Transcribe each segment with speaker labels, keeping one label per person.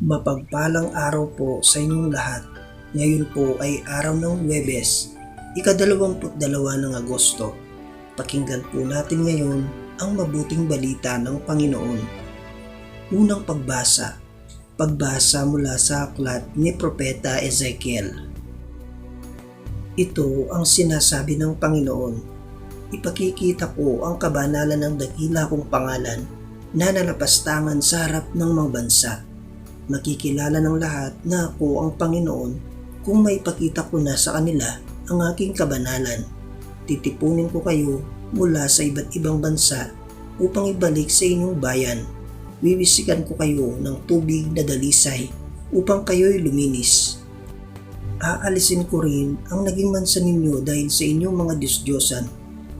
Speaker 1: Mapagpalang araw po sa inyong lahat. Ngayon po ay araw ng Webes, ikadalawamput dalawa ng Agosto. Pakinggan po natin ngayon ang mabuting balita ng Panginoon. Unang pagbasa, pagbasa mula sa aklat ni Propeta Ezekiel. Ito ang sinasabi ng Panginoon. Ipakikita ko ang kabanalan ng dakila kong pangalan na nalapastangan sa harap ng mga bansa makikilala ng lahat na ako ang Panginoon kung may pakita ko na sa kanila ang aking kabanalan. Titipunin ko kayo mula sa iba't ibang bansa upang ibalik sa inyong bayan. Wiwisikan ko kayo ng tubig na dalisay upang kayo'y luminis. Aalisin ko rin ang naging mansa ninyo dahil sa inyong mga Diyos-Diyosan.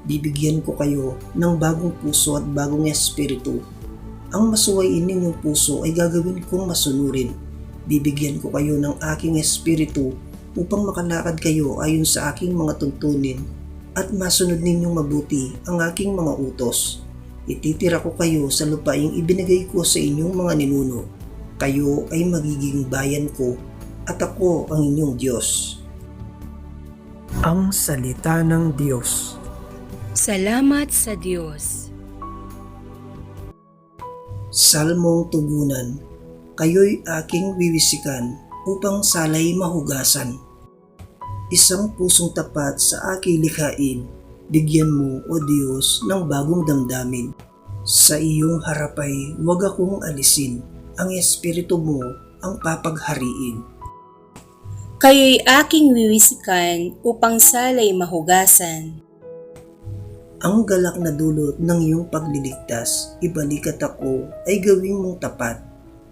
Speaker 1: Bibigyan ko kayo ng bagong puso at bagong espiritu ang masuwayin ninyong puso ay gagawin kong masunurin. Bibigyan ko kayo ng aking espiritu upang makalakad kayo ayon sa aking mga tuntunin at masunod ninyong mabuti ang aking mga utos. Ititira ko kayo sa lupaing ibinigay ko sa inyong mga ninuno. Kayo ay magiging bayan ko at ako ang inyong Diyos. Ang Salita ng Diyos
Speaker 2: Salamat sa Diyos.
Speaker 1: Salmong Tugunan, Kayo'y aking wiwisikan upang salay mahugasan. Isang pusong tapat sa aking likhain, bigyan mo, O Diyos, ng bagong damdamin. Sa iyong harapay, huwag akong alisin, ang espiritu mo ang papaghariin.
Speaker 2: Kayo'y aking wiwisikan upang salay mahugasan.
Speaker 1: Ang galak na dulot ng iyong pagliligtas, ibalikat ako ay gawing mong tapat.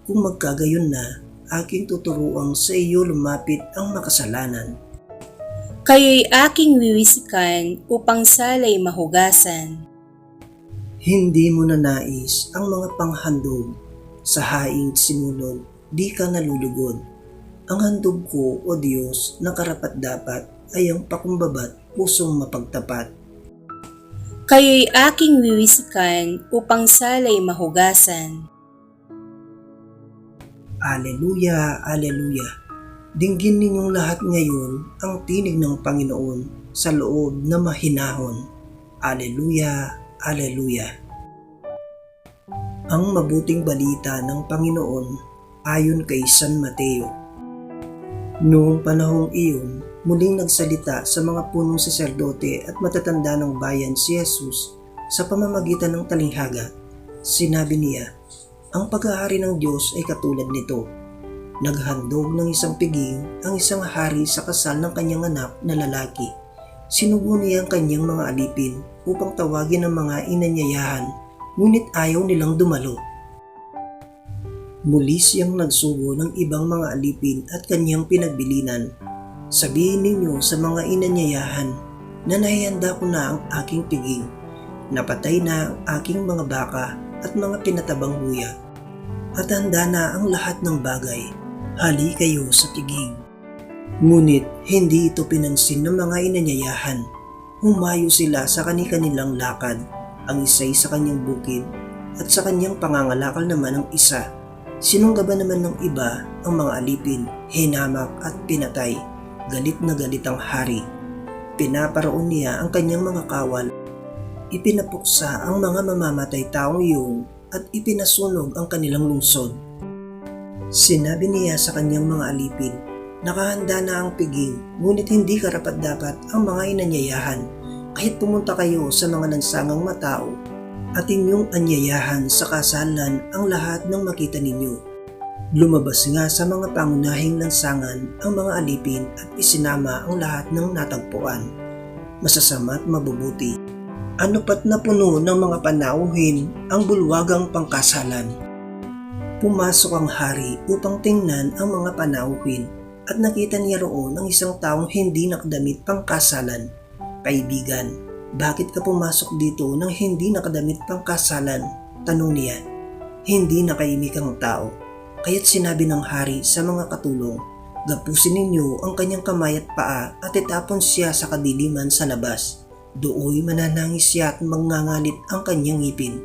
Speaker 1: Kung magkagayon na, aking tuturuang sa iyo lumapit ang makasalanan.
Speaker 2: Kayo'y aking wiwisikan upang salay mahugasan.
Speaker 1: Hindi mo na nais ang mga panghandog. Sa haing sinulog, di ka nalulugod. Ang handog ko, O Diyos, na karapat dapat ay ang pakumbabat pusong mapagtapat.
Speaker 2: Kayo'y aking wiwisikan upang salay mahugasan.
Speaker 1: Aleluya, Aleluya. Dinggin ninyong lahat ngayon ang tinig ng Panginoon sa loob na mahinahon. Aleluya, Aleluya. Ang mabuting balita ng Panginoon ayon kay San Mateo. Noong panahong iyon, muling nagsalita sa mga punong saserdote at matatanda ng bayan si Jesus sa pamamagitan ng talinghaga. Sinabi niya, ang pag-aari ng Diyos ay katulad nito. Naghandog ng isang piging ang isang hari sa kasal ng kanyang anak na lalaki. Sinugo niya ang kanyang mga alipin upang tawagin ang mga inanyayahan, ngunit ayaw nilang dumalo. Muli siyang nagsugo ng ibang mga alipin at kanyang pinagbilinan. Sabihin ninyo sa mga inanyayahan na nahihanda ko na ang aking piging. Napatay na ang aking mga baka at mga pinatabang buya. At handa na ang lahat ng bagay. Hali kayo sa piging. Ngunit hindi ito pinansin ng mga inanyayahan. Humayo sila sa kani-kanilang lakad, ang isa'y sa kanyang bukid, at sa kanyang pangangalakal naman ang isa. Sinunggaban naman ng iba ang mga alipin, hinamak at pinatay. Galit na galit ang hari. Pinaparoon niya ang kanyang mga kawal. Ipinapuksa ang mga mamamatay taong iyon at ipinasunog ang kanilang lungsod. Sinabi niya sa kanyang mga alipin, nakahanda na ang piging, ngunit hindi karapat dapat ang mga inanyayahan. Kahit pumunta kayo sa mga nansangang matao at inyong anyayahan sa kasalan ang lahat ng makita ninyo. Lumabas nga sa mga pangunahing lansangan ang mga alipin at isinama ang lahat ng natagpuan. Masasama at mabubuti. Ano pat na puno ng mga panauhin ang bulwagang pangkasalan. Pumasok ang hari upang tingnan ang mga panauhin at nakita niya roon ang isang taong hindi nakadamit pangkasalan. Kaibigan, bakit ka pumasok dito nang hindi nakadamit pangkasalan? Tanong niya. Hindi nakaimik ang tao. Kaya't sinabi ng hari sa mga katulong, Gapusin ninyo ang kanyang kamay at paa at itapon siya sa kadiliman sa labas. Dooy mananangis siya at mangangalit ang kanyang ngipin,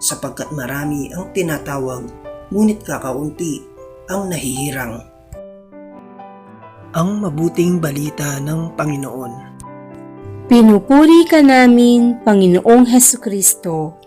Speaker 1: sapagkat marami ang tinatawag, ngunit kakaunti. ang nahihirang. Ang mabuting balita ng Panginoon.
Speaker 2: Pinupuri ka namin, Panginoong Heso Kristo.